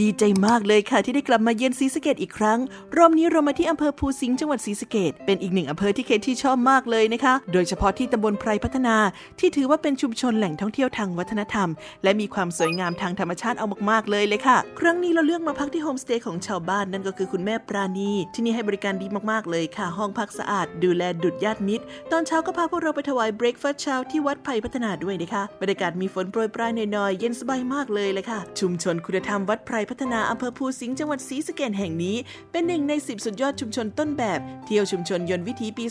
ดีใจมากเลยค่ะ ที่ได้กลับมาเยือนศรีสะเกดอีกครั้ง รอบนี้เรามาที่อำเภอภูสิงห์จังหวัดศรีสะเกดเป็นอีกหนึ่งอำเภอที่เคที่ชอบมากเลยนะคะ โดยเฉพาะที่ตำบลไพรพัฒนา ที่ถือว่าเป็นชุมชนแหล่งท่องเที่ยวทางวัฒนธรรม และมีความสวยงามทางธรรมชาติเอามากๆเลยเลยค่ะ ครั้งนี้เราเลือกมาพักที่โฮมสเตย์ของชาวบ้านนั่นก็คือคุณแม่ปราณี ที่นี่ให้บริการดีมากๆเลยค่ะ ห้องพักสะอาด ดูแลดุดญาติมิตร ตอนเช้าก็พาพวกเราไปถวายเบรกฟาสต์เช้าที่วัดไผ่พัฒนาด้วยนะคะบรรยากาศมีฝนโปรยปรายหน่อยๆเย็นสบายมากเลยเลยค่ะ ชุมชนคุณธรรมวัดไพรพัฒนาอำเภอภูสิงห์จังหวัดศรีสะเกษแห่งนี้ เป็นหนึ่งใน 10 สุดยอดชุมชนต้นแบบ เที่ยวชุมชนยนต์วิถีปี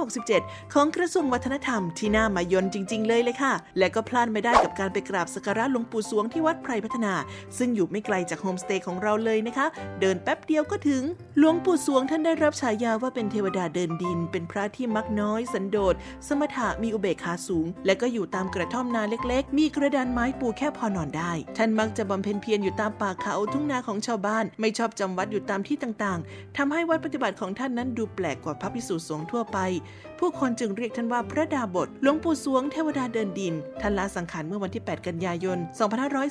2567 ของกระทรวงวัฒนธรรมที่น่ามายนจริง ๆ เลยเลยค่ะ และก็พลาดไม่ได้กับการไปกราบสักการะหลวงปู่สวงที่วัดไพรพัฒนา ซึ่งอยู่ไม่ไกลจากโฮมสเตย์ของเราเลยนะคะ เดินแป๊บเดียวก็ถึงหลวงปู่สวงท่านได้รับฉายาว่าเป็นเทวดาเดินดิน เป็นพระที่มักน้อย สันโดษสมถะมีอุเบกขาสูง และก็อยู่ตามกระท่อมนาเล็ก ๆ มีกระดานไม้ปูแค่พอนอนได้ ท่านมักจะบำเพ็ญเพียรอยู่ตามป่าเขาทุ่งนาของชาวบ้าน ไม่ชอบจำวัดอยู่ตามที่ต่างๆทำให้วัดปฏิบัติของท่านนั้นดูแปลกกว่าพระภิกษุสงฆ์ทั่วไป ผู้คนจึงเรียกท่านว่าพระดาบทหลวงปู่สวงเทวดาเดินดินท่านละสังขารเมื่อวันที่ 8 กันยายน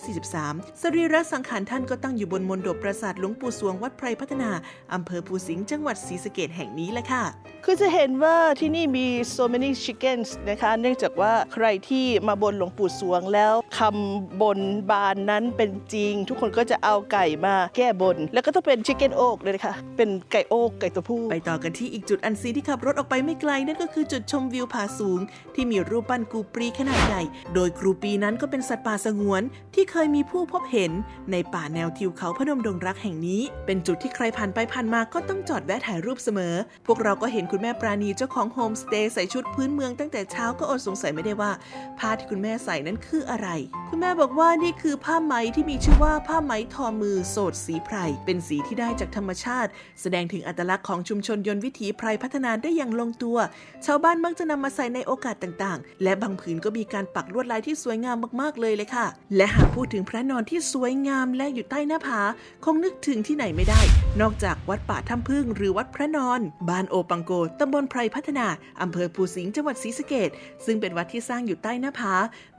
2543 สรีระสังขารท่านก็ตั้งอยู่บนมณฑปปราสาทหลวงปู่สวงวัดไพรพัฒนาอำเภอภูสิงห์จังหวัดศรีสะเกษแห่งนี้แหละค่ะคือจะเห็นว่าที่นี่มี so many chickens นะคะเนื่องจากว่าใครที่มาบนหลวงปู่สวงแล้วคำบนบานนั้นเป็นจริง ทุกคนก็จะเอาไก่มาแก้บน แล้วก็ต้องเป็น chicken โอกเลยนะคะเป็นไก่โอกไก่ตัวผู้ ไปต่อกันที่อีกจุดอันซีที่ขับรถออกไปไม่ไกลนั่นก็คือจุดชมวิวผาสูง ที่มีรูปปั้นกูปรีขนาดใหญ่ โดยครูปีนั้นก็เป็นสัตว์ป่าสงวน ที่เคยมีผู้พบเห็น ในป่าแนวทิวเขาพนมดงรักแห่งนี้ เป็นจุดที่ใครผ่านไปผ่านมาก็ต้องจอดแวะถ่ายรูปเสมอ พวกเราก็เห็นคุณแม่ปราณีเจ้าของโฮมสเตย์ใส่ชุดพื้นเมืองตั้งแต่เช้าก็อดสงสัยไม่ได้ว่า ผ้าที่คุณแม่ใส่นั้นคืออะไร คุณแม่บอกว่านี่คือผ้าไหมที่มีชื่อว่าผ้าไหมทอมือโสดสีไพร เป็นสีที่ได้จากธรรมชาติ แสดงถึงอัตลักษณ์ของชุมชนยนต์วิถีไพรพัฒนาได้อย่างลงตัว ชาวบ้านมักจะนำมาใส่ในโอกาสต่างๆ และบางผืนก็มีการปักลวดลายที่สวยงามมากๆเลยเลยค่ะ และหากพูดถึงพระนอนที่สวยงามและอยู่ใต้หน้าผาคงนึกถึงที่ไหนไม่ได้ นอกจากวัดป่าถ้ำพึ่งหรือวัดพระนอน บ้านโอปังโกตำบลไพรพัฒนาอำเภอภูสิงห์จังหวัดศรีสะเกษซึ่งเป็นวัดที่สร้างอยู่ใต้หน้าผา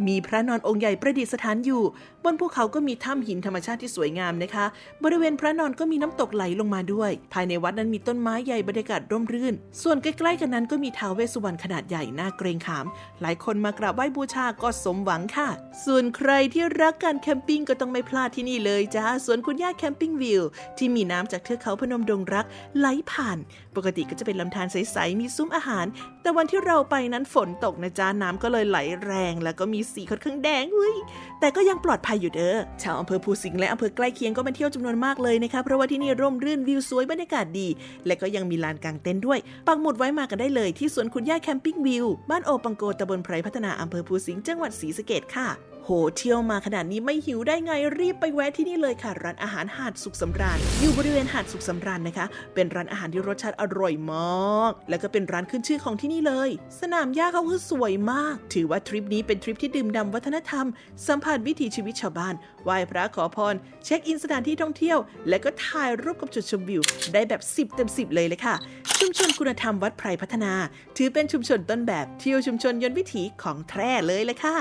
มีพระนอนองค์ใหญ่ประดิษฐานอยู่ บนภูเขาก็มีถ้ำหินธรรมชาติที่สวยงามนะคะ บริเวณพระนอนก็มีน้ำตกไหลลงมาด้วย ภายในวัดนั้นมีต้นไม้ใหญ่บรรยากาศร่มรื่น ส่วนใกล้ๆกันนั้นก็มีท้าวเวสสุวรรณขนาดใหญ่น่าเกรงขาม หลายคนมากราบไหว้บูชาก็สมหวังค่ะ ส่วนใครที่รักการแคมปิ้งก็ต้องไม่พลาดที่นี่เลยจ้าสวนคุณย่าแคมปิ้งวิวที่มีน้ำจากเทือกเขาพนมดงรักไหลผ่าน ปกติก็จะเป็นลำธารใสๆมีซุ้มอาหาร แต่วันที่เราไปนั้นฝนตกนะจ้าน้ำก็เลยไหลแรง แล้วก็มีสีค่อนข้างแดงเฮ้ยแต่ก็ยังปลอดภัยอยู่เด้อชาวอำเภอภูสิงห์และอำเภอใกล้เคียงก็มาเที่ยวจำนวนมากเลยนะคะเพราะว่าที่นี่ร่มรื่นวิวสวยบรรยากาศดี และก็ยังมีลานกางเต็นท์ด้วย ปักหมุดไว้มากันได้เลยที่สวนคุณย่าแคมปิ้งวิวบ้านโอปังโกตำบลไพรพัฒนาอำเภอภูสิงห์จังหวัดศรีสะเกษค่ะ โหเที่ยวมาขนาดนี้ไม่หิวได้ไงรีบไปแวะที่นี่เลยค่ะ ร้านอาหารหาดสุขสำราญอยู่บริเวณหาดสุขสำราญนะคะ เป็นร้านอาหารที่รสชาติอร่อยมาก แล้วก็เป็นร้านขึ้นชื่อของที่นี่เลย สนามหญ้าเขาคือสวยมาก ถือว่าทริปนี้เป็นทริปที่ดื่มด่ำวัฒนธรรม สัมผัสวิถีชีวิตชาวบ้านไหว้พระขอพร เช็คอินสถานที่ท่องเที่ยว และก็ถ่ายรูปกับจุดชมวิว ได้แบบ 10 เต็ม 10 เลยเลยค่ะ ชุมชนคุณธรรมวัดไพรพัฒนา ถือเป็นชุมชนต้นแบบเที่ยวชุมชนยนต์วิถีของแท้เลยเลยค่ะ